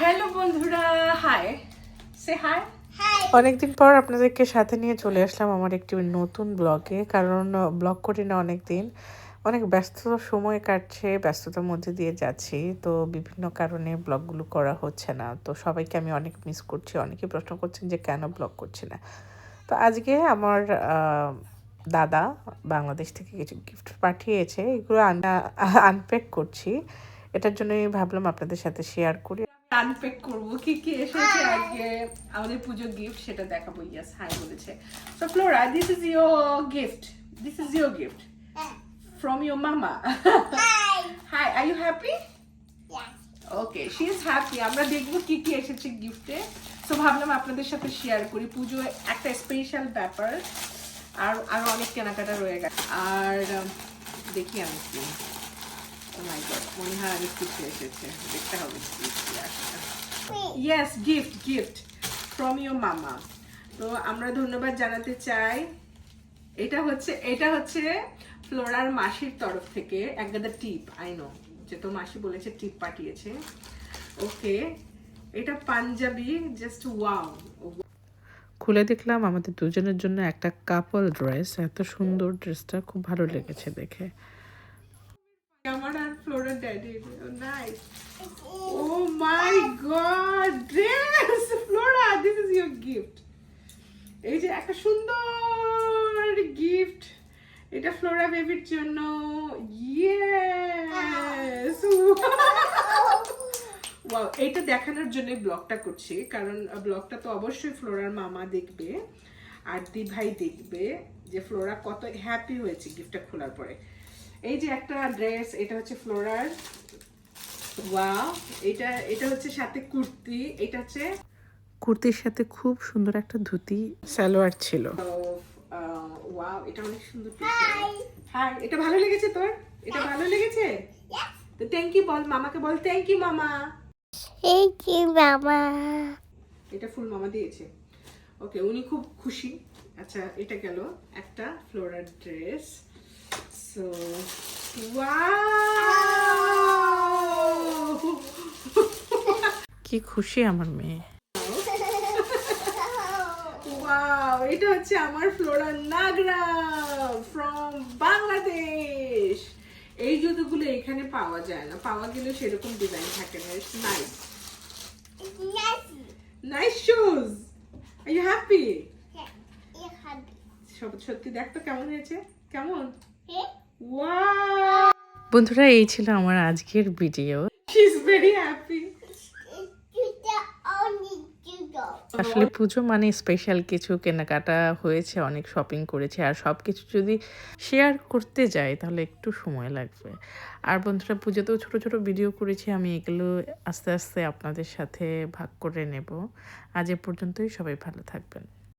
Hello বন্ধুরা high সে high অনেকদিন পর আপনাদেরকে সাথে নিয়ে চলে আসলাম আমার একটি নতুন ব্লগে কারণ ব্লগ করি না অনেক দিন অনেক ব্যস্ত সময় কাটছে ব্যস্ততার মধ্যে দিয়ে যাচ্ছি তো বিভিন্ন কারণে ব্লগগুলো করা হচ্ছে না। তো সবাইকে আমি অনেক মিস করছি অনেকে প্রশ্ন করছেন যে কেন ব্লগ করছি না? তো আজকে আমার দাদা বাংলাদেশ থেকে কিছু গিফট পাঠিয়েছে এগুলো আনপ্যাক করছি। এটার জন্যই ভাবলাম আপনাদের সাথে শেয়ার করি। আনপ্যাক করব। কি কি এসেছে আজকে? আমাদের পুজো গিফট সেটা দেখাবো। ইয়াস হাই বলেছে। So Flora this is your gift this is your gift from your mama hi are you happy okay she is happy আমরা দেখব কি কি এসেছে গিফটে সো ভাবলাম আপনাদের সাথে শেয়ার করি। পুজো একটা স্পেশাল ব্যাপার। আর আর অনেক কেনাকাটা রয়ে গেছে। আর দেখি আমি কি। মাই গড মনে হয় অনেক কিছু এসেছে দেখতে হবে কি কি আসছে yes gift gift from your mama তো আমরা ধন্যবাদ জানাতে চাই। এটা হচ্ছে এটা হচ্ছে ফ্লোরার মাসির তরফ থেকে এক গাদা টিপ আই নো যে তো মাসি বলেছে টিপ পাঠিয়েছে। ওকে এটা পাঞ্জাবি জাস্ট ওয়াও খুলে দেখলাম আমাদের দুজনের জন্য একটা কাপল ড্রেস এত সুন্দর ড্রেসটা খুব ভালো লেগেছে দেখে। আমার আর Flora daddy nice oh my God dress Flora this is your gift এই যে একটা সুন্দর গিফট এটা ফ্লোরা বেবির জন্য। ইয়েস ওয়াও এইটা দেখানোর জন্য ব্লগটা করছি কারণ ব্লগটা তো অবশ্যই ফ্লোরার মামা দেখবে আর দি ভাই দেখবে যে ফ্লোরা কত হ্যাপি হয়েছে গিফটটা খোলার পরে। এই যে একটা ড্রেস এটা হচ্ছে ফ্লোরার ওয়াও এটা এটা হচ্ছে সাথে কুর্তি এটা হচ্ছে কুর্তির সাথে খুব সুন্দর একটা ধুতি সালোয়ার ছিল। ওয়াও এটা অনেক সুন্দর হাই এটা ভালো লেগেছে তোর? এটা ভালো লেগেছে? তো থ্যাংক ইউ বল মামাকে বল thank you mama. Thank you, Mama. এটা ফুল মামা দিয়েছে। ওকে উনি খুব খুশি। আচ্ছা এটা গেল একটা ফ্লোরার ড্রেস সো কি খুশি আমার মেয়ে। ওয়াও এটা হচ্ছে আমার ফ্লোরা নাগরা ফ্রম বাংলাদেশ এই জুতোগুলো এখানে পাওয়া যায় না। পাওয়া গেলে সেরকম ডিজাইন থাকে না। It's nice. Nice shoes are you happy You happy? সত্যি দেখ তো কেমন হয়েছে। কেমন? বন্ধুরা এই ছিল আমার আজকের ভিডিও. আসলে পুজো মানে স্পেশাল কিছু কেনাকাটা হয়েছে অনেক শপিং করেছে আর সব কিছু যদি শেয়ার করতে যাই তাহলে একটু সময় লাগবে। আর বন্ধুরা পুজোতেও ছোট ছোট ভিডিও করেছি আমি এগুলো আস্তে আস্তে আপনাদের সাথে ভাগ করে নেব। আজ এ পর্যন্তই সবাই ভালো থাকবেন।